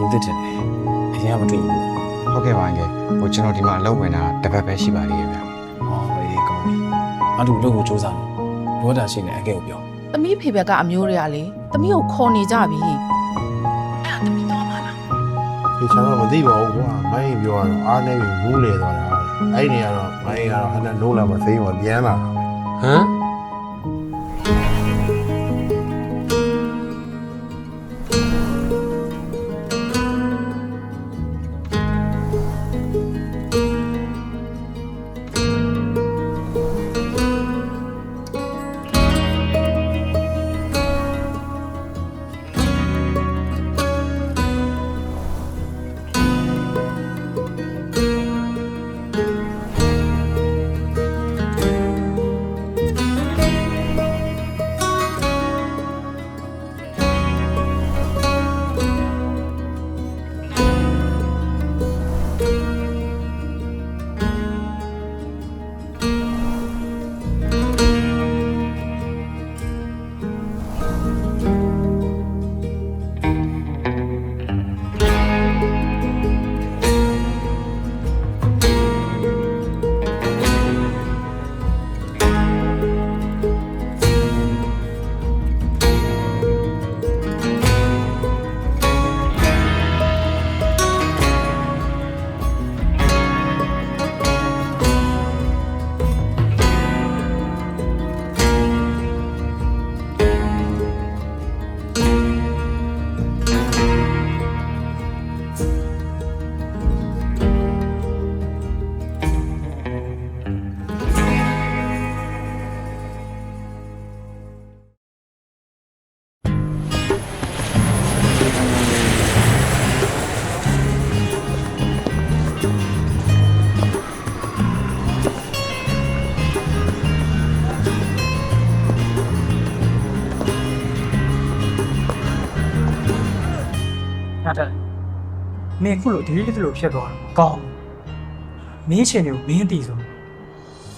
ငါဒီမှာလူသစ်တင်တယ်အရင်ကမတွေ့ဘူးဟုတ်ကဲ့ပါအန်ကယ်ဟိုကျွန်တော်ဒီမှာအလုပ်ဝင်တာတစ်ပတ်ပဲရှိပါသေးရဲ့ဗျဟောအေးကောင်းပြီငါတို့လုပ်ကိုစူးစမ်းလို့ဘောတာရှိနေအကဲကိုပြော။သမီးဖေဘက်ကအမျိုးတွေကလေသမီးကိုခေါ်နေကြပြီ။အဲ့ဒါသမီးတော့မလားဒီချမ်းတော့မသိပါဘူးကွာမိုင်းပြောရတော့အားနေပြီမူးလေသွားတာအဲ့ဒီနေရာတော့မိုင်းကတော့ဟန်နိုးလာမသိဘူးပြန်လာတာဟမ် မင်းခုလိုဒီလိုဒီလိုဖြစ်သွားတော့ကောင်းမင်းချင်းတွေကိုမင်းအတီဆို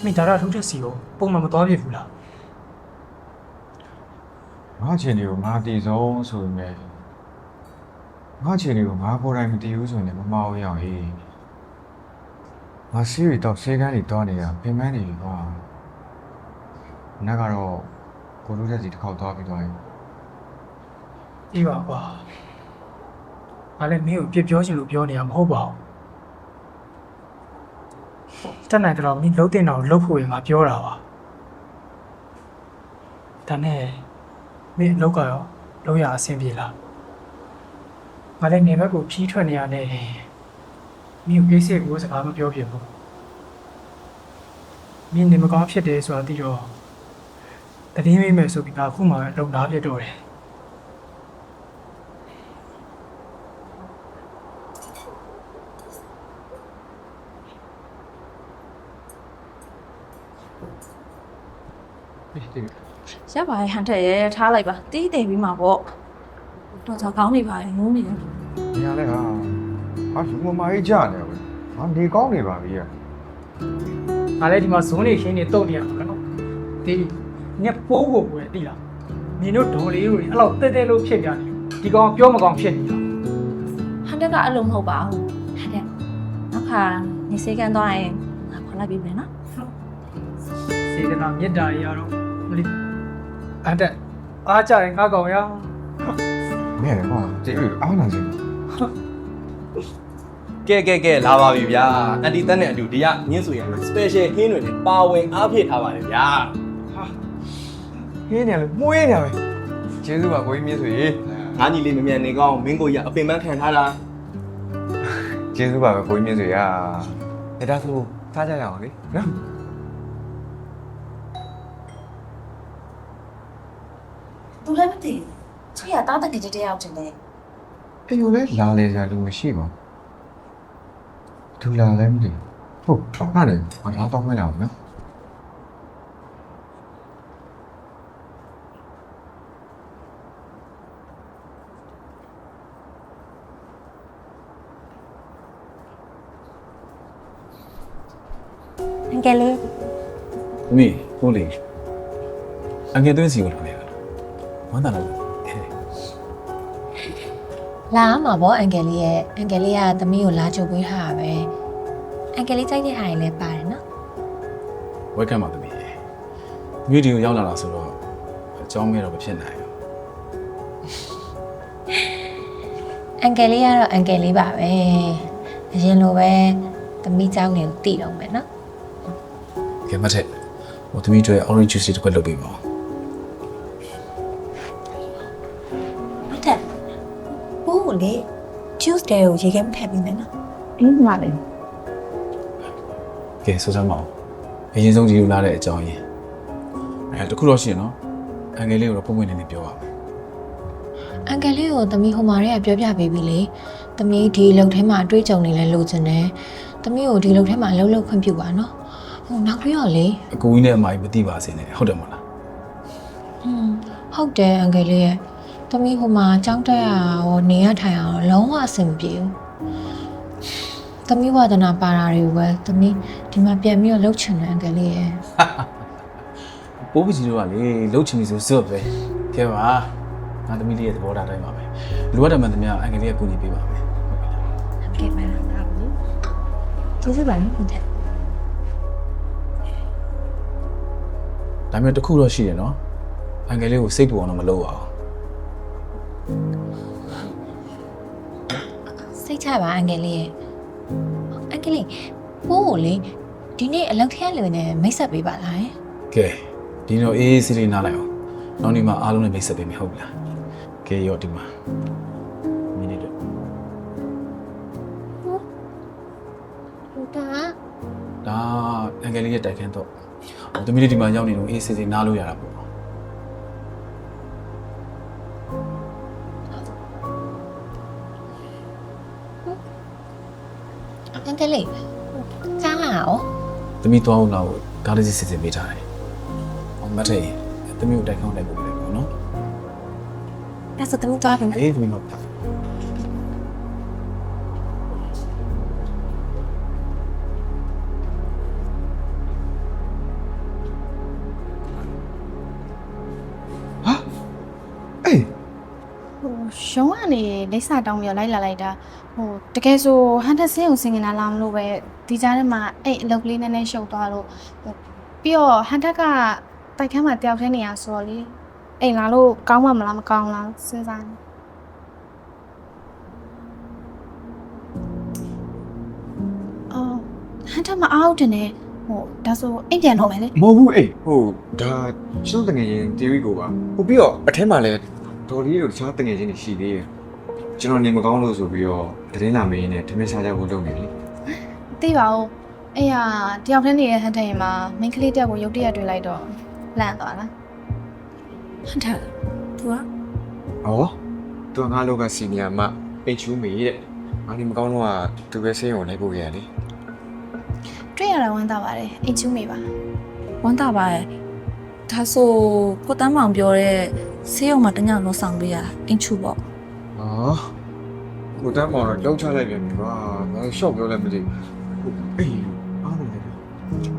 မင်းဒါရထုတ်တဲ့စီကိုပုံမှန်မသွားပြဘူးလားငါချင်တွေကိုငါတည်ဆုံးဆိုပေမဲ့ငါချင်တွေကိုငါပေါ်တိုင်းမတည်ဘူးဆိုရင်လည်းမမအောင်ရအောင်ဟေးငါစီးရီတော့ဆေးကန်းတွေတောင်းနေတာပင်ပန်းနေပြီကွာနက်ကတော့ကိုလူတက်စီတစ်ခေါက်သွားပြီးသွားရင်အေးပါကွာ ငါလည်းမင်းကိုပြစ်ပြောချင်လို့ပြောနေတာမဟုတ်ပါဘူးတက်နိုင်တော့မင်းလုံးတင်တော့လှုပ်ဖို့ရင်ငါပြောတာပါဒါနဲ့မင်းအလောက်ကရောလုံးရအဆင်ပြေလားငါလည်းနေဘက်ကိုဖြီးထွက်နေရတဲ့မင်းကိုကိစ္စကိုစကားမပြောဖြစ်ဘူးမင်းနေမကောင်းဖြစ်တယ်ဆိုတာသိတော့တတိယမိမယ်ဆိုပြီးငါအခုမှလုံသားပြတ်တော့တယ် ရပါရဲ့ဟန်ထက်ရဲထားလိုက်ပါတီးတယ်ပြီးမှာပေါ့တော့ကြောင်ကောင်းနေပါရဲ့ငုံနေတယ်နေရလဲဟာဟာလူမမာကြီးကြာနေပဲဟာနေကောင်းနေပါပြီอ่ะငါလည်းဒီမှာဇုံးနေခင်းနေတုတ်နေရမှာနော်ဒီညက်ပိုးဖို့ပဲတိလားမင်းတို့ဒေါ်လေးတွေအဲ့လောက်တက်တက်လို့ဖြစ်ကြတယ်ဒီကောင်ပြောမကောင်ဖြစ်နေတာဟန်တက်ကအလုံးမဟုတ်ပါဘူးဟန်တက်နောက်ခါနေစေကန်သွားရင်ငါခေါ်လိုက်ပြီးမယ်နော်စေတနာမေတ္တာတွေရတော့မ လီအဲ့တက်အားကြရင်ငါကောင်ရမဲကွာတည်ပြီအားနာစင်ကဲကဲကဲလာပါပြီဗျာအန်တီတက်နဲ့အတူဒီကညင်းဆိုရမယ် special ဟင်းတွေနဲ့ပါဝင်အားဖြည့်ထားပါတယ်ဗျာဟင်းနေလို့မှုရနေပဲကျေးဇူးပါကိုကြီးမြင့်ဆိုရေငါညီလေးမမြန်နေကောင်းမင်းကိုရအပင်ပန်းခံထားတာကျေးဇူးပါပဲကိုကြီးမြင့်ဆိုရအဲဒါဆိုစားကြရအောင်လေနော် သူလည်းမသိချီရတားတကယ်တည်းရောက်တင်တယ်အေးရောလေလာလေစားလို့မရှိပါဘူးသူလာလည်းမသိဟုတ်ဟာလေဘာသာတော့မလာဘူးနော်အင်ကယ်လေးသမီးကိုလေးအငယ်သွင်းစီကိုလာနေတာ ဝမ်းသာလားအဲ လာမှာဗောအန်ကယ်လေးရဲ့အန်ကယ်လေးကသမီးကိုလာချုပ်ပေးထားတာပဲအန်ကယ်လေးကြိုက်တဲ့ဟာတွေလည်းပါတယ်နော် ဝက်ခံပါသမီးသမီးဒီကိုရောက်လာတာဆိုတော့အကြောင်းမဲတော့မဖြစ်နိုင်ဘူး အန်ကယ်လေးကတော့အန်ကယ်လေးပါပဲအရင်လိုပဲသမီးเจ้าနေကိုတည်တော့မယ်နော် ကဲမထက်ဟိုသမီးတို့ရဲ့ orange juice တစ်ခွက်လုပ်ပေးပါဦး လေ Tuesday ကိုရေခဲမထည့်ပြီးမယ်နော်အေးမှလည်းကဲဆိုစမ်းပါဦးအရင်ဆုံးဒီလိုလာတဲ့အကြောင်းရင်းအဲတခုတော့ရှိရနော်အန်ကယ်လေးကိုတော့ပုံပွင့်နေနေပြောပါမယ်အန်ကယ်လေးကိုသမီးဟိုမာတွေကပြောပြပေးပြီလေသမီးဒီလုံထဲမှာအတွေ့အကြုံနေလဲလိုချင်တယ်သမီးကိုဒီလုံထဲမှာလှုပ်လှုပ်ခွင့်ပြုပါနော်ဟိုနောက်ပြီးတော့လေအကူကြီးနဲ့အမကြီးမသိပါစေနဲ့ဟုတ်တယ်မဟုတ်လားဟွန်းဟုတ်တယ်အန်ကယ်လေးရဲ့ သမီးဟိုမှာကြောင်းတက်ရရောနေရထိုင်ရရောလုံးဝအဆင်မပြေဘူးသမီးဝါဒနာပါတာတွေကိုပဲသမီးဒီမှာပြန်ပြီးတော့လှုပ်ချင်တယ်အန်ကယ်လေးရဲ့ပိုးပကြီးတို့ကလေလှုပ်ချင်ပြီဆိုစွတ်ပဲကဲပါငါသမီးလေးရဲ့သဘောထားတိုင်းပါပဲလိုအပ်တယ်မှန်သမျှအန်ကယ်လေးကကူညီပေးပါမယ်ဟုတ်ပြီလားဟုတ်ကဲ့ပါလားကျေးဇူးပါနော်ဟုတ်တယ်ဒါပေမဲ့တစ်ခုတော့ရှိတယ်နော်အန်ကယ်လေးကိုစိတ်ပူအောင်တော့မလုပ်ပါဘူး စိတ်ချပါအန်ကယ်လေးရဲ့အန်ကယ်လေးပိုးကိုလေဒီနေ့အလောက်ထရလွင်နဲ့မိတ်ဆက်ပေးပါလားယင်ကဲဒီတော့အေးအေးဆေးဆေးနားလိုက်အောင်နောက်နေ့မှအားလုံးနဲ့မိတ်ဆက်ပေးမယ်ဟုတ်ပြီလားကဲရောဒီမှာမိနစ်တော့ဟုတ်တာဒါအန်ကယ်လေးရဲ့တိုက်ခန်းတော့ဟိုသမီးလေးဒီမှာရောက်နေတော့အေးအေးဆေးဆေးနားလို့ရတာပေါ့ အန်ကယ်လေးကြားလာရောသမီးသွားအောင်လာဖို့ကားလေးစီစစ်စစ်ပေးထားတယ်ဟောမတ်ထေးသမီးကိုတိုက်ခန်းလိုက်ပို့ပေးလိုက်ပေါ့နော်ဒါဆိုသမီးသွားပြီနော်အေးသမီးတော့ လိပ်စာတောင်းပြီးတော့လိုက်လာလိုက်တာဟိုတကယ်ဆိုဟန်တက်ဆင်းကိုစင်ကနာလာမလို့ပဲဒီကြားထဲမှာအဲ့အလုပ်ကလေးနည်းနည်းရှုပ်သွားလို့ဟိုပြီးတော့ဟန်တက်ကတိုက်ခန်းမှာတယောက်တည်းနေရဆိုတော့လေအိမ်လာလို့ကောင်းမှမလားမကောင်းလားစဉ်းစားနေအော်ဟန်တက်မအောင်တင်နေဟိုဒါဆိုအိမ်ပြန်တော့မယ်လေမဟုတ်ဘူးအေးဟိုဒါကျွန်တော်တငယ်ချင်း theory ကိုပါဟိုပြီးတော့အထက်မှာလည်းဒေါ်လေးတို့တခြားတငယ်ချင်းတွေရှိသေးတယ် ကျွန်တော်နေမကောင်းလို့ဆိုပြီးတော့သတင်းလာမင်းနဲ့ထမင်းစားကြဖို့လုပ်နေလေသိပါဦးအဲ့ရတယောက်တည်းနေတဲ့ဟန်တက်ရင်မှာမိန်းကလေးတယောက်ကိုရုတ်တရက်တွေ့လိုက်တော့လန့်သွားလားဟန်တာသူကဩသူကငါလောကစီနီယာမအိတ်ချူးမေတဲ့ငါနေမကောင်းတော့ကသူပဲဆေးရုံလိုက်ဖို့ရလေတွေ့ရတာဝမ်းသာပါတယ်အိမ်ချူးမိပါဝမ်းသာပါရဲ့ဒါဆိုကိုတန်းမောင်ပြောတဲ့ဆေးရုံမှာတညလုံးဆောင်ပေးရအင်ချူပေါ့ ဟောကိုတန်းမောင်တော့လောက်ချလိုက်ပြန်ပြီကွာငါရှော့ပြောလည်းမသိဘူးအေးအားလုံးလည်း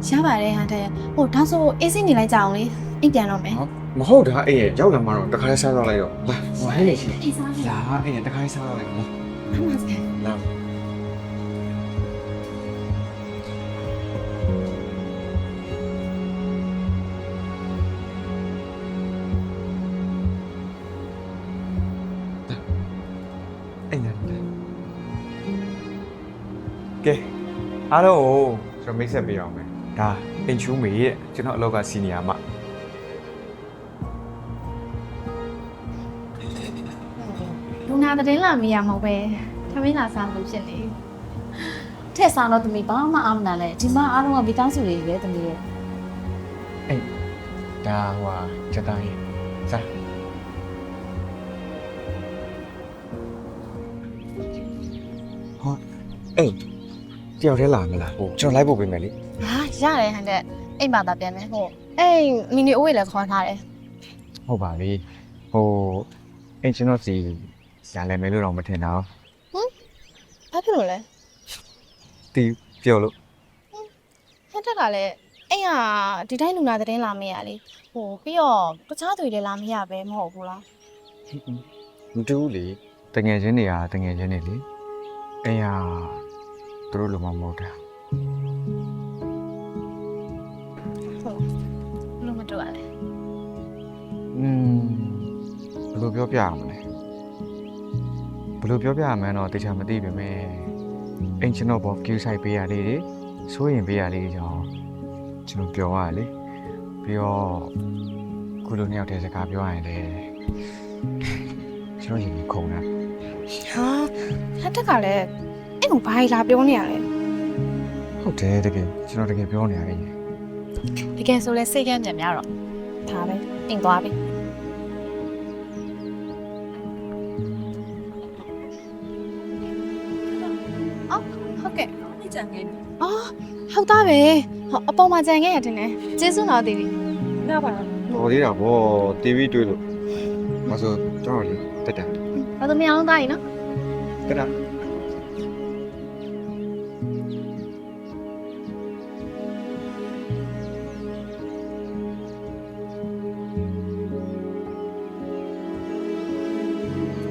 ရပါတယ်ဟန်တဲ့ဟိုဒါဆိုအေးစိနေလိုက်ကြအောင်လေအိမ်ပြန်တော့မယ်မဟုတ်တာအေးရောက်လာမှတော့တခါစားတော့လိုက်တော့လာဟိုဟဲ့လေရှိအိမ်စားမယ်လာအေးတခါစားတော့လိုက်နော်အမှန်စလာ အားလုံးကိုကျွန်တော်မိတ်ဆက်ပေးအောင်မယ်ဒါအင်ချူးမေရဲ့ကျွန်တော်အလောက်ကစီနီယာမလူနာသတင်းလာမရမဟုတ်ပဲသမင်းလာစားလို့ဖြစ်နေထက်ဆောင်တော့သမီးဘာမှအားမနာလဲဒီမှာအားလုံးကမိသားစုတွေပဲသမီးရဲ့ဒါဟိုဟာချက်တိုင်း တယောက်တည်းလာမလားဟိုကျွန်တော်လိုက်ဖို့ပြင်မယ်လေဟာရတယ်ဟန်တဲ့အိမ်မှာသာပြန်မယ်ဟိုအိမ်မီနီအိုးရေလည်းခေါ်ထားတယ်ဟုတ်ပါပြီဟိုအင်ကျွန်တော်စီရလဲမယ်လို့တော့မထင်တော့ဘာဖြစ်လို့လဲတီးပြောလို့ဟန်တက်ကလည်းအိမ်ကဒီတိုင်းလူနာသတင်းလာမရလေဟိုပြီးတော့တခြားသူတွေလည်းလာမရပဲမဟုတ်ဘူးလားမတူဘူးလေတငယ်ချင်းတွေကတငယ်ချင်းတွေလေအိမ်ဟာ သူတို့လိုမှမဟုတ်တာဘလို့မတူရလဲอืมဘယ်လိုပြောပြရမလဲဘယ်လိုပြောပြရမလဲတော့တခြားမသိပါနဲ့အင်ကျွန်တော်ဘော queue site ပေးရလေးတွေစိုးရင်ပေးရလေးတွေကြောင့်ကျွန်တော်ပြောရလေပြီးတော့ခုလိုနှစ်ယောက်တည်းစကားပြောရရင်လေကျွန်တော်ရင်ခုန်တာဟာဟန်တက်ကလည်း အဲ့ကိုဘာလာပြောနေရလဲဟုတ်တယ်တကယ်ကျွန်တော်တကယ်ပြောနေရတယ်တကယ်ဆိုလဲစိတ်ကမ်းပြန်များတော့ဒါပဲတင်သွားပြီအော်ဟုတ်ကဲ့နေကြငယ်အော်ဟုတ်သားပဲဟောအပေါ်မှာကြံခဲ့ရတင်တယ်ကျေးဇူးတော်သေးပြီနားပါလားတော်သေးတာဗော TV တွေ့လို့မဆိုကျွန်တော်လေတက်တယ်ဘာလို့မအောင်သားရင်နော်တက်တာ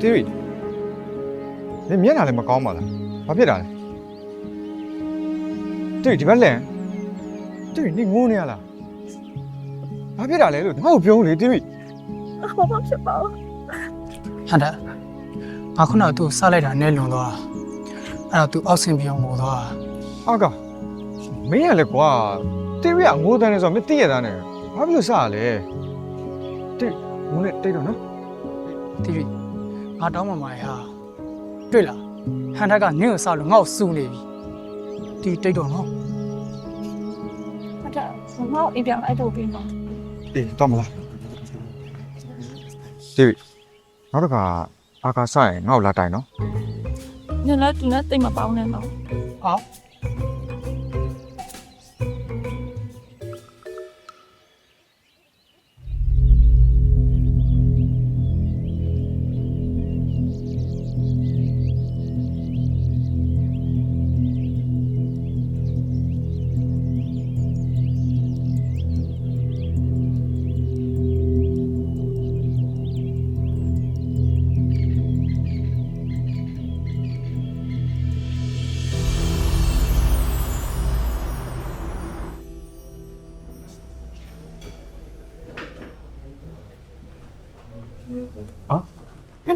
တီဗီနေမျက်နှာလည်းမကောင်းပါလားဘာဖြစ်တာလဲတီဗီဒီဘက်လဲတီဗီနေငိုးနေရလားဘာဖြစ်တာလဲလို့ငါ့ကိုပြောလေတီဗီဘာမှဖြစ်ပါဘူးဟန်တာငါခုနကသူ့စားလိုက်တာနဲ့လွန်သွားတာအဲ့တော့သူအောက်ဆင်ပြောင်းငိုသွားတာအာကမင်းရလဲကွာတီဗီကငိုးတယ်နေဆိုတော့မသိရတာနဲ့ဘာဖြစ်လို့စရလဲတီငိုးနေတိတ်တော့နော်တီဗီ ငါတောင်းမှမှာဟာတွေ့လားဟန်တာကနင့်ကိုစားလို့ငါ့ကိုစူနေပြီဒီတိတ်တော့နော်အဲ့ဒါဆမောက်အိမ်ပြန်လိုက်တော့ပြီးတော့အေးတော့မလားတီဗီနောက်တစ်ခါအာကာဆိုင်ငါ့ကိုလာတိုင်နော်ညနေတူနဲ့တိတ်မပေါင်းနဲ့တော့အော်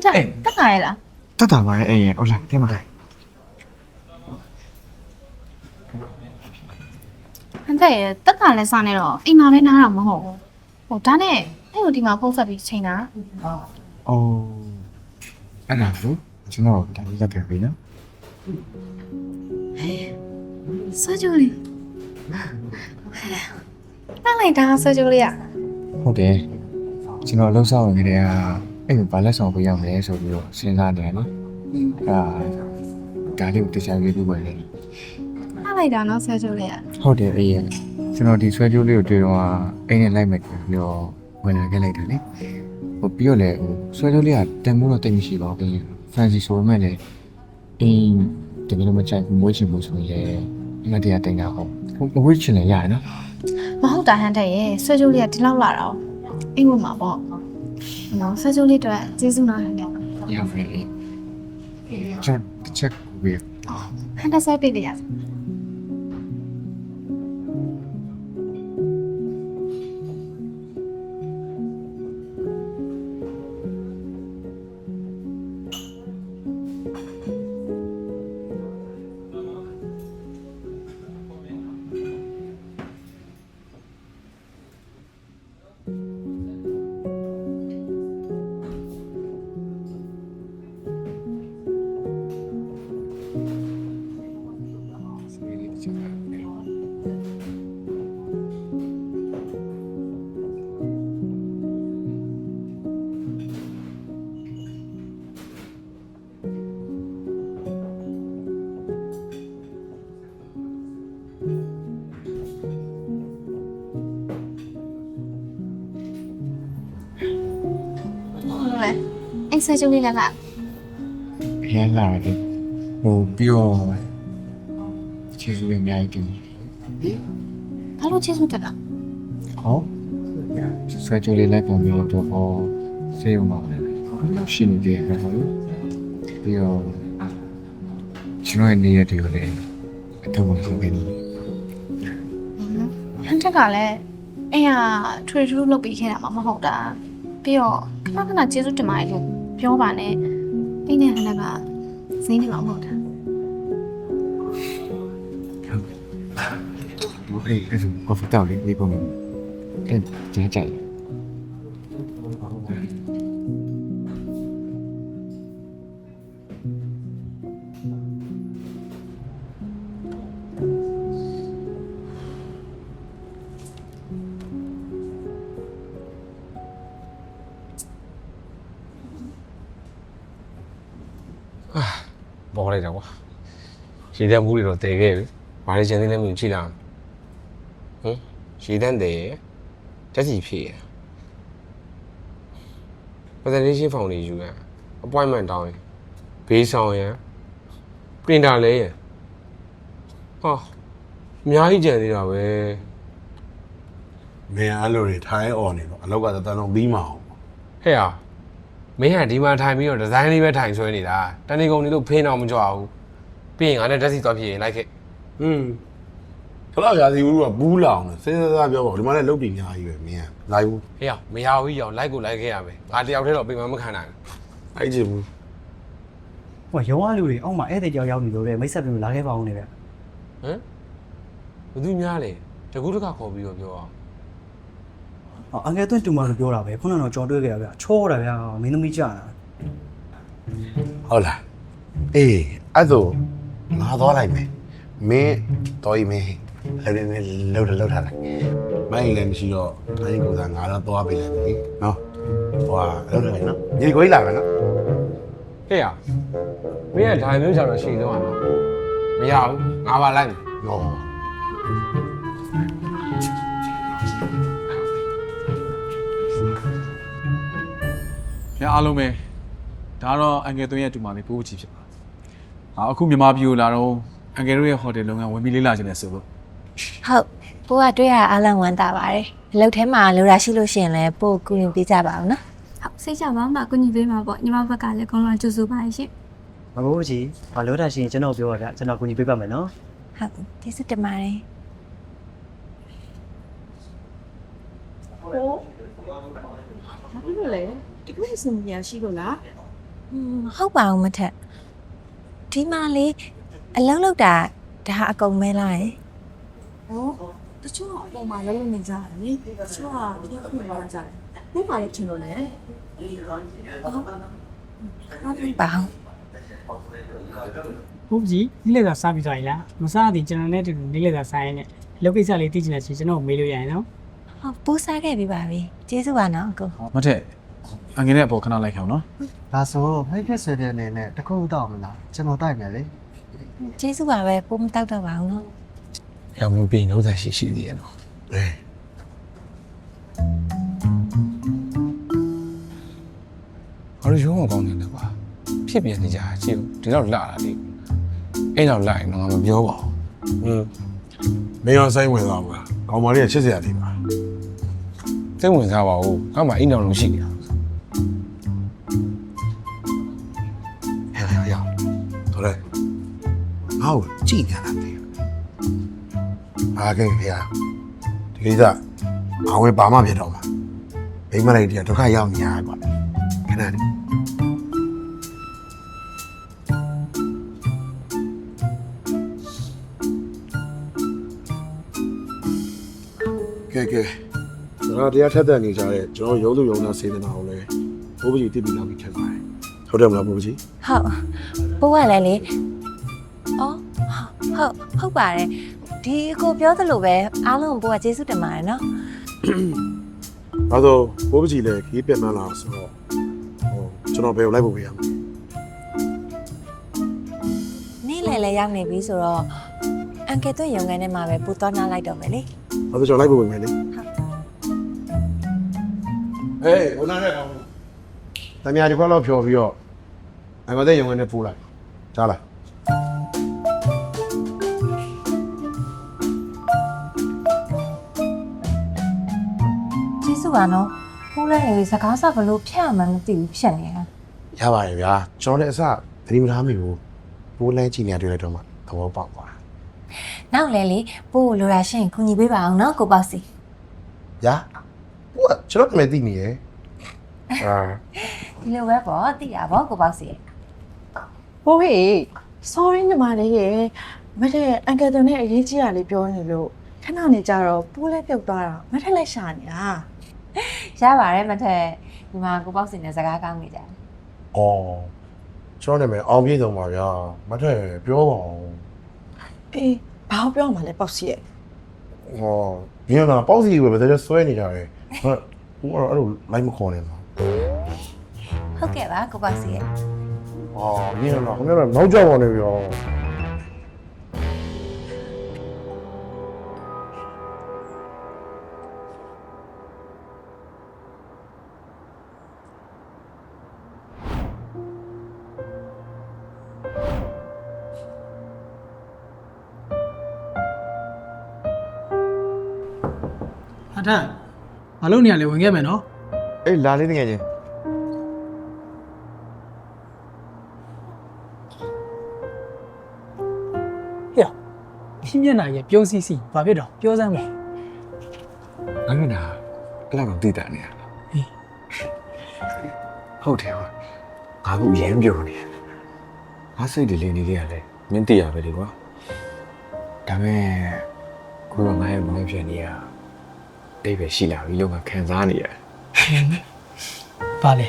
ဟန်တက်တက်လာရလားတတ်တာပါရဲ့အေးရဲ့ဟုတ်လားတင်ပါလေဟန်တက်ရတက်လာလဲစားနေတော့အိမ်မှာပဲနားတာမဟုတ်ဘူးဟိုဒါနဲ့အဲ့ကိုဒီမှာဖုန်းဆက်ပြီးချိန်တာအိုးအဲ့ဒါလို့ကျွန်တော်ဒါလေးလက်ခဲ့ပြီနော်ဆွဲကြိုးလေးတက်လိုက်တာဆွဲကြိုးလေးอ่ะဟုတ်တယ်ကျွန်တော်လှုပ်ဆောင်ဝင်ကြတဲ့က အဲ့ကိုဘာလက်ဆောင်ပေးရမလဲဆိုပြီးတော့စဉ်းစားနေတယ်နော်အဲ့ဒါဒါလေးကိုတရားရေးပြီးပဲလေတက်လိုက်တာနော်ဆွဲကြိုးလေးอ่ะဟုတ်တယ်အေးရဲ့ကျွန်တော်ဒီဆွဲကြိုးလေးကိုတွေ့တော့အိမ်နဲ့လိုက်မယ်ပြီးတော့ဝင်လာခဲ့လိုက်တယ်လေဟိုပြီးတော့လေဟိုဆွဲကြိုးလေးကတန်မိုးတော့တိတ်မရှိပါဘူး fancy ဆိုပေမဲ့လေအင်းတကယ်လို့မချိုက်ဘူးမွေးချင်ဘူးဆိုရင်လေအမတရားတင်တာဟုတ်ဟိုမွေးချင်လည်းရတယ်နော်မဟုတ်တာဟန်တက်ရဆွဲကြိုးလေးကဒီလောက်လာတော့အိမ်ဝင်မှာပေါ့ နော်ဆွဲကြိုးလေးတော့ကျေးဇူးနော်ဟန်တက်ရပါလေကျွန်တော်တစ်ချက်ကိုပြီးဟန်တက်ဆွဲပေးလိုက်ရဟု အဲ့ဆွဲကြိုးလေးလည်းလားအရင်လာတယ်ဟိုပြီးတော့ကျေးဇူးလည်းအများကြီးတင်ဘာလို့ကျေးဇူးတက်တာဟောဆွဲကြိုးလေးလိုက်ပုံပြီးတော့ဟောစေးအောင်ပါလေရှိနေတယ်ဟုတ်ပြီးတော့ကျွန်တော်ရဲ့နေရက်တွေကိုလည်းအထုံးမဆုံးခဲ့ဘူးဟန်ထက်ကလည်းအဲ့ဟာထွေထူးလုပ်ပြီးခဲ့တာမှမဟုတ်တာပြီးတော့ခဏခဏကျေးဇူးတင်ပါတယ်လို့ ပြောပါနဲ့အဲ့နဲ့ဟန်ထက်ကစိမ့်နေမှာမဟုတ်တာဟုတ်ကဲ့အဲ့ဒါကော်ဖီတောက်လေးလေးပုံကဲကျန်ကြတ ရေတန်းဘူးတွေတော့တည်ခဲ့ပြီဘာတွေကျန်သေးလဲမသိဘူးကြည့်လာဟမ်ရေတန်းတည်ရယ်တက်စီဖြစ်ရယ် presentation form တွေယူရယ် appointment တောင်းရယ်ဘေးဆောင်ရယ် printer လဲရယ်ဟာအများကြီးကျန်သေးတာပဲမင်းအဲ့လိုတွေထိုင်းអော်နေတော့အလောက်ကတန်လုံးပြီးမအောင်ဟဲ့ဟာမင်းကဒီမှာထိုင်ပြီးတော့ဒီဇိုင်းလေးပဲထိုင်ဆွဲနေတာတန်နေကုန်နေလို့ဖင်းတော့မကြွဘူး ပြီးရင်ငါနဲ့တက်စီသွားဖြစ်ရင်လိုက်ခဲ့ဟွန်းဘလောက်ရာစီဦးကဘူးလောင်တယ်စဉ်းစားစားပြောပါဦးဒီမှာလည်းလုတ်တည်များကြီးပဲမင်းကလိုက်ဘူးဟေ့ရမရဘူးရောလိုက်ကိုလိုက်ခဲ့ရမယ်ငါတယောက်တည်းတော့ပြင်မမခံနိုင်ဘူးလိုက်ချင်ဘူးဟိုရုံးအားလူတွေအောက်မှာဧည့်သည်ကြောက်ရောက်နေလို့လေမိတ်ဆက်ပြီးလာခဲ့ပါဦးနေဗျဟမ်ဘယ်သူများလဲတကူးတကခေါ်ပြီးတော့ပြောအောင်ဟောအငယ်သွင်းတူမလို့ပြောတာပဲခုနကတော့ကြော်တွေ့ခဲ့ရဗျချောတာဗျာမင်းသမီးကြာတာဟုတ်လားအေးအဲ့ဆို ငါသွားလိုက်မယ်မင်းတော်ရင်မင်းလည်းလည်းလှုပ်တယ်လှုပ်ထားလိုက်မိုင်းလည်းမရှိတော့အဲ့ဒီကူစားငါတော့သွားပေးလိုက်မယ်နော်ဟွာလှုပ်ထားလိုက်နော်ညီကိုကြီးလာမယ်နော်ဟေ့ရမင်းကဒါမျိုးကြတော့ရှိတော့မှာမရဘူးငါပါလိုက်မယ်နော်ခင်ဗျားအားလုံးပဲဒါကတော့အန်ကယ်သွင်းရဲ့တူမလေးပိုးချီဖြစ်ပါဟာ အခုမြန်မာပြည်ကိုလာတော့အန်ကယ်တို့ရဲ့ဟိုတယ်လုပ်ငန်းဝင်ပြီးလေးလာခြင်းနဲ့ဆိုလို့ဟုတ်ပိုးကတွေ့ရအားလုံးဝမ်းသာပါတယ်အလုပ်ထဲမှာလိုရာရှိလို့ရှိရင်လည်းပို့ကူညီပေးကြပါအောင်နော်ဟုတ်စိတ်ချပါမှာကုညီပေးမှာပေါ့ညီမဘက်ကလည်းကောင်းလာကြိုးဆိုပါရှင်မဘိုးကြီးဘာလို့တာရှိရင်ကျွန်တော်ပြောပါဗျကျွန်တော်ကူညီပေးပါမယ်နော်ဟုတ်ကျေးဇူးတင်ပါတယ်ဘာဖြစ်လို့လဲတကူစင်ညာရှိလို့လားอืมဟုတ်ပါအောင်မထက် ဒီမှာလေအလုံးလောက်တာဒါအကုန်မဲလားယင်ဟောတချို့ကအပေါ်မှာလည်းနေကြတယ်လေတချို့ကပြည့်ခုလာကြတယ်ဘယ်ပါလဲချင်လို့လဲပါအောင်ဟုတ်ကြီးဒီလေသာစားပြီးသွားပြီလားမစားသည်ကျွန်တော်နဲ့တူဒီလေသာစားရင်လည်းလောကိစ္စလေးသိချင်တယ်ရှင်ကျွန်တော်မေးလို့ရရင်နော်ဟောပိုးစားခဲ့ပြီပါပြီကျေးဇူးပါနော်အကိုမထက် အန်ကယ်နဲ့အပေါ်ခဏလိုက်ခေါင်းနော်ဒါဆိုဖိတ်ဖက်ဆွေတဲ့အနေနဲ့တခုတော့မလားကျွန်တော်တိုက်မယ်လေကျေးဇူးပါပဲပိုးမတောက်တော့ပါဘူးနော်ရောင်မျိုးပြင်နှုတ်သက်ရှိရှိသေးရဲ့နော်အေးဘာလို့ရုံးအောင်ကောင်းနေလဲကွာဖြစ်ပြနေကြတာကြည့်ဦးဒီတော့လာတာလေအဲ့တော့လာရင်တော့ငါမပြောပါဘူးဟွန်းမင်းရောဆိုင်ဝင်သွားဘူးလားကောင်မလေးကချစ်စရာလေးပါစိတ်ဝင်စားပါဦးငါမှအိမ်တော်လုံးရှိနေတာ ငါ့ကိုကြည့်နေတာတည်းအားကဲဖေဟာဒီကိစ္စအဝဲဘာမှပြတော့မှာမိမလိုက်တည်းဒုက္ခရောက်နေရကွာခဏလေးကဲကဲဒါတရားထက်တဲ့နေကြတဲ့ကျွန်တော်ရုံးသူရုံးသားစေတနာကိုလည်းဘိုးဘကြီးတည်ပြီးလောက်ပြီးထက်ပါတယ်ဟုတ်တယ်မလားဘိုးဘကြီးဟုတ်ပိုးကလည်းလေအော် ဟုတ်ဟုတ်ပါတယ်ဒီအကိုပြောသလိုပဲအားလုံးကိုပိုးကကျေးဇူးတင်ပါတယ်နော်ဒါဆိုဘိုးပကြီးလည်းခီးပြန်မလာဆိုတော့ဟိုကျွန်တော်ဘယ်ကိုလိုက်ဖို့ပြရမလဲနေ့လည်လည်းရောက်နေပြီဆိုတော့အန်ကယ်တို့ရုံငန်းထဲမှာပဲပို့သွားနာလိုက်တော့မယ်လေဒါဆိုကျွန်တော်လိုက်ဖို့ပြင်မယ်လေဟေးဟိုနားနဲ့ကောင်တမယာဒီခွက်လောက်ဖြော်ပြီးတော့အငါတဲ့ရုံကနေပို့လိုက်ကြားလား ပါနော်ပိုးလည်းနေစကားစဘလို့ဖြတ်မှမသိဘူးဖြစ်နေတာရပါတယ်ဗျာကျွန်တော်လည်းအစသတိမထားမိဘူးပိုးလန်းကြည့်နေရတွေ့လိုက်တော့မှသဘောပေါက်သွားနောက်လဲလေပို့ကိုလိုရာရှရင်ကူညီပေးပါအောင်နော်ကိုပေါ့စီရာဟိုကကျွန်တော်တမဲသိနေရယ်အာဒီလိုပဲပေါ့သိတာပေါ့ကိုပေါ့စီဟိုဟေး sorry ညီမလေးရေမတဲ့အန်ကယ်တန်နဲ့အရေးကြီးတာလေးပြောနေလို့ခဏနေကြတော့ပိုးလဲပြုတ်သွားတာမထက်လိုက်ရှာနေတာ ရပါတယ်မထက်ဒီမှာကိုပေါ့စီနဲ့စကားကောင်းနေကြတယ်။အော်ကျွန်တော်နာမည်အောင်ပြည့်စုံပါဗျာ။မထက်ပြောပါဦးအေးဘာလို့ပြောမှလဲပေါ့စီရဲ့။ဟောမြင်လားပေါ့စီပဲဘယ်လိုဆွဲနေကြရဲ။ဟဲ့ဟိုကတော့အဲ့လိုလိုက်မခေါ်နဲ့လားဟုတ်ကဲ့ပါကိုပေါ့စီရဲ့။အော်မြင်လားခင်ဗျားတို့နောက်ကြောက်ပါနေပြီရော ဟာထဘာလို့နေရလဲဝင်ခဲ့မယ်နော်အေးလာလေးတကယ်ချင်းဟေ့ဒီမျက်နှာရဲ့ပြုံးစီစီဘာဖြစ်တော့ပြောစမ်းပါငါမျက်နှာအဲ့လောက်တော့တည်တာနေရလားဟေးဟုတ်တယ်ကွာငါကရမ်းပြောနေငါစိတ်တွေလေးနေလေးရလဲမင်းသိရပဲလေကွာဒါမဲ့ကိုတော့ငါရဲ့မောင်ဖြစ်နေရ တိတ်ပဲရှိလာပြီလို့ငါခံစားနေရဘာလဲ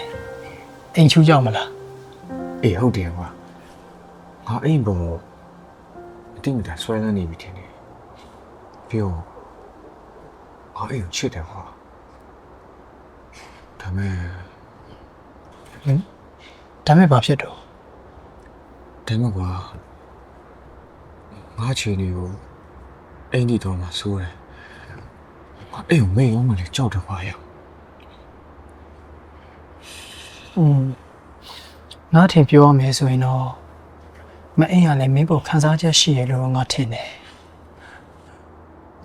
အိမ်ချူးကြောက်မလားအေးဟုတ်တယ်ကွာငါအိမ်ပုံကိုအတိမတာဆွဲလန်းနေပြီထင်တယ်ပြီးတော့ငါအိမ်ကိုချစ်တယ်ကွာဒါမဲ့ဟင်ဒါမဲ့ဘာဖြစ်တော့ဒါမဲ့ကွာငါချီနေကိုအိမ်ဒီတော့မှဆိုးတယ်ငါ အိမ်ကိုမေ့ရောမလဲကြောက်တယ်ကွာရောอืมငါထင်ပြောရမယ်ဆိုရင်တော့မအိမ်ကလည်းမင်းပေါ်ခန်းစားချက်ရှိရလို့ငါထင်တယ်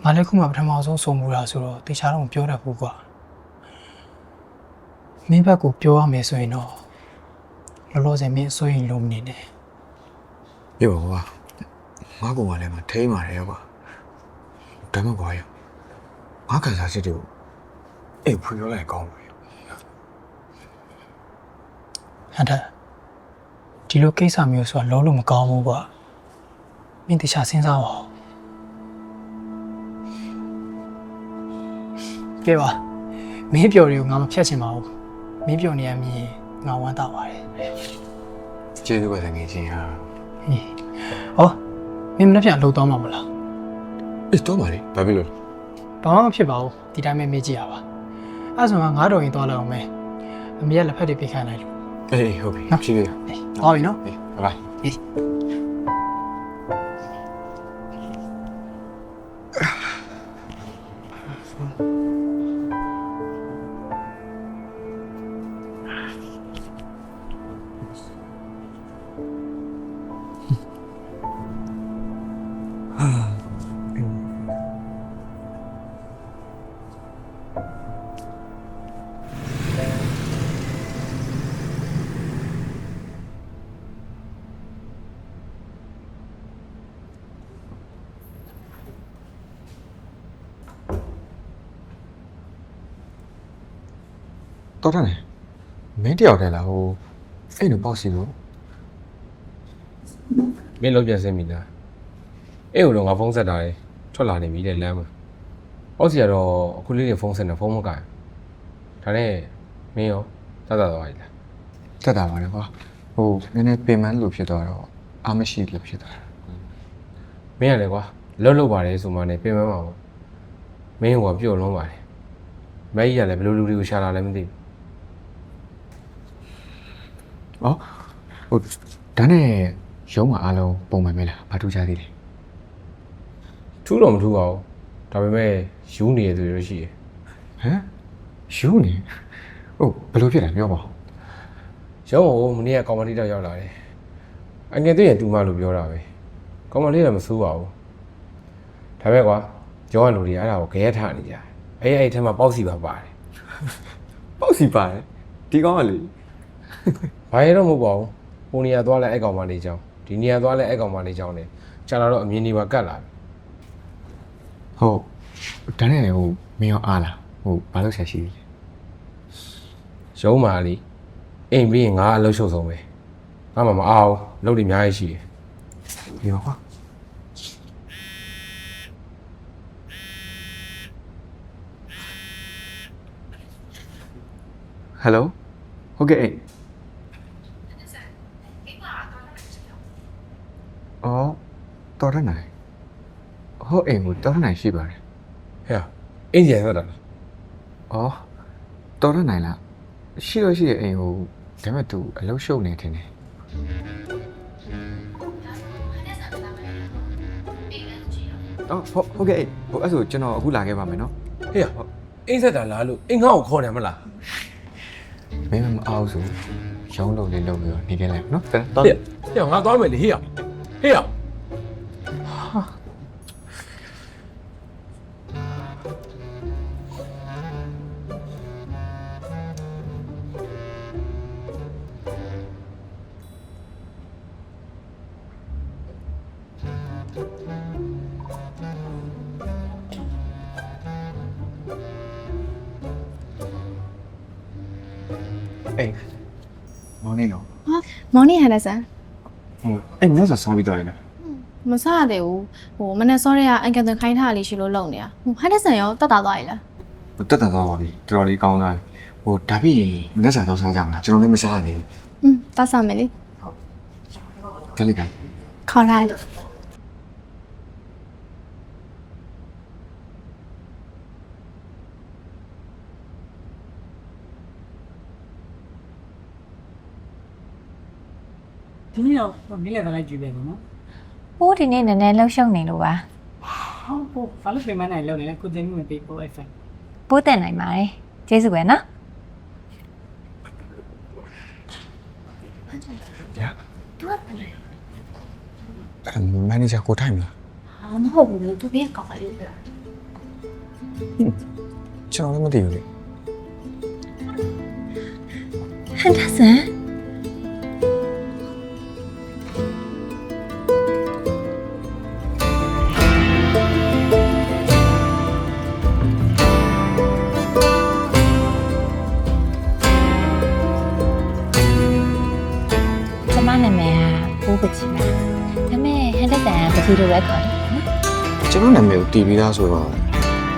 ငါလည်းခုမှပထမဆုံးစုံမှုတာဆိုတော့တေချာတော့မပြောတတ်ဘူးကွာမင်းဘက်ကိုပြောရမယ်ဆိုရင်တော့လောလောဆယ်မင်းအစိုးရင်လုံးမနေနဲ့ပြေပါကွာငါကောင်ကလည်းမထိမ့်ပါတယ်ကွာဒါမဲ့ကွာရော ငါခံစားချက်တွေကိုအိမ်ဖွင့်ပြောလိုက်ကောင်းလို့ဟန်တာဒီလိုကိစ္စမျိုးဆိုတာလုံးလို့မကောင်းဘူးကွာမင်းတခြားစဉ်းစားပါဦးကဲပါမင်းပြောတွေကိုငါမဖြတ်ချင်ပါဘူးမင်းပြောနေရမြင်ငါဝမ်းသာပါတယ်ကျေးဇူးပါတကယ်ချင်းဟာဟေးဟောမင်းမနေ့ပြန်လှုပ်သွားမှာမလားအေးတော့ပါလေဘာဖြစ်လို့လဲ ဘာမှမဖြစ်ပါဘူးဒီတိုင်းပဲမေးကြည့်ရပါအဲ့ဆိုငါငါတော်ရင်သွားလောက်အောင်မယ်အမေကလက်ဖက်တွေပြခိုင်းလိုက်လို့အေးဟုတ်ပြီဖြည်းဖြည်းဟေးသွားပြီနော်အေးဘိုင်ဟေး တော်တယ်မင်းတယောက်တည်းလားဟိုအဲ့လိုပေါ့စီလို့မင်းလုံးပြန်စင်းပြီလားအဲ့ဟိုတော့ငါဖုန်းဆက်တာလေထွက်လာနေပြီတဲ့လမ်းမှာပေါ့စီကတော့အခုလေးနေဖုန်းဆက်နေဖုန်းမကင်ဒါနဲ့မင်းရောတတ်တတ်သွားပြီလားတက်တာပါလေကွာဟိုနည်းနည်းပင်မလို့ဖြစ်သွားတော့အာမရှိလို့ဖြစ်သွားတာမင်းရလေကွာလှုပ်လှုပ်ပါတယ်ဆိုမှလည်းပြင်မမှာပေါ့မင်းကပြော့လုံးပါတယ်မကြီးကလည်းဘယ်လိုလူတွေကိုရှာလာလဲမသိဘူး ဩဟိုဒါနဲ့ရုံးမှာအားလုံးပုံမှန်ပဲလားဘာထူးခြားသေးလဲထူးတော့မထူးပါဘူးဒါပေမဲ့ယူနေရသူတွေရှိတယ်ဟမ်ယူနေဟုတ်ဘယ်လိုဖြစ်လဲပြောပါဦးရုံးကိုမနေ့ကကောင်မလေးတော့ရောက်လာတယ်အငယ်တွေ့ရင်တူမလို့ပြောတာပဲကောင်မလေးတော့မစိုးပါဘူးဒါပေမဲ့ကွာကျောင်းကလူတွေအဲ့ဒါကိုခဲထားနေကြတယ်အဲ့အဲ့အထက်မှာပေါ့စီပါပါတယ်ပေါ့စီပါတယ်ဒီကောင်းကလေ ဘာရတော့မဟုတ်ပါဘူးဟိုနေရာသွားလဲအဲ့ကောင်မလေးကြောင်းဒီနေရာသွားလဲအဲ့ကောင်မလေးကြောင်းလေကြာလာတော့အမြင်ဒီမှာကတ်လာပြီဟုတ်ဒါနဲ့လည်းဟိုမင်းရောအားလားဟိုဘာလို့ဆက်ရှိလဲရုံးမာလီအိမ်ပြီးရင်ငါအလုပ်ရှုပ်ဆုံးပဲငါမှမအားဘူးလုပ်တွေအများကြီးရှိတယ်ဒီပါကွာဟယ်လိုဟုတ်ကဲ့ အိမ်အော်တော်ရနိုင်ဟုတ်အိမ်ကိုတော်ရနိုင်ရှိပါတယ်ဟဲ့အင်းကြီးရသက်တာလားအော်တော်ရနိုင်လားရှိတော့ရှိရဲ့အိမ်ကိုဒါပေမဲ့ तू အလုပ်ရှုပ်နေတယ်နေအော်ဟုတ်ဟုတ်ကဲ့အိမ်ဟိုအဲ့ဆိုကျွန်တော်အခုလာခဲ့ပါမယ်နော်ဟေ့အင်းဆက်တာလားလို့အင်းငါ့ကိုခေါ်တယ်မလားမင်းမအောင်ဆိုရုံးလို့လေးလုပ်ပြီးတော့နေခဲ့လိုက်နော်တော်ဟေ့ဟေ့ငါသွားမယ်လေဟေ့ ဟေ့အိမ်မောင်နေတော့မောင်နေဟန်ဒဆန် ဟုတ်အဲ့မြတ်စွာဆောင်းပြီးတော့ရနေမစားရသေးဘူးဟိုမနေ့စောရဲကအန်ကယ်တန်ခိုင်းထားလေးရှိလို့လုံနေတာဟိုဟန်ဒဆန်ရောတက်တာသွားရည်လားတက်တက်သွားပါပြီတော်တော်လေးကောင်းသွားပြီဟိုဒါပြီးရင်မြတ်စွာတော့ဆောင်းကြမှာကျွန်တော်လည်းမစားရသေးอืมတက်စားမယ်လေဘူးခလိကခေါ်လိုက် ဒီနေ့တော့မင်းလည်းလိုက်ကြည့်ပဲပေါ့နော်ပိုးဒီနေ့နည်းနည်းလှုပ်ရှုပ်နေလို့ပါဟုတ်ပို့ဘာလို့ပြင်မနိုင်လို့လဲကိုသိမှုမပေးပို့ FM ပိုးတက်နိုင်ပါတယ်ကျေးဇူးပဲနော်အဲ့မန်နေဂျာကိုထိုင်မလားဟာမဟုတ်ဘူးသူပြကောက်လိုက်လို့ကျွန်တော်လည်းမသိဘူးလေဟန်ဒဆန် ပြီးသားဆိုတော့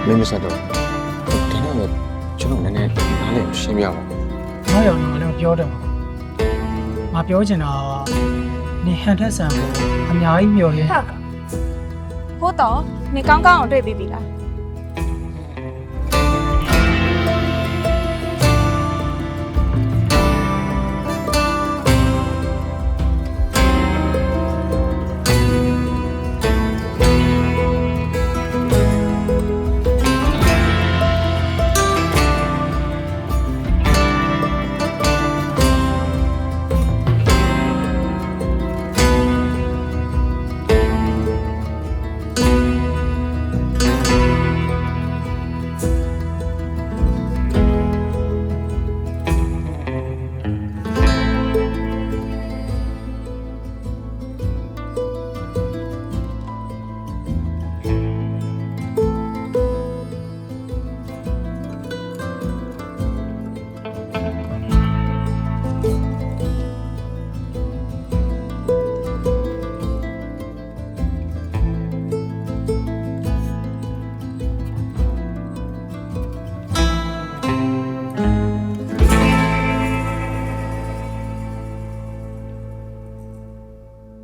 မင်းမဆက်တော့ဒါနဲ့လည်းကျွန်တော်နည်းနည်းနားလည်ရှင်းပြပါတော့ရောငါလည်းပြောတယ်ပေါ့ငါပြောချင်တာနေဟန်ထက်ဆန်ကိုအများကြီးမျှော်လင့်ဟုတ်တော့နေကောင်းကောင်းအောင်တွေ့ပြီးပြီလား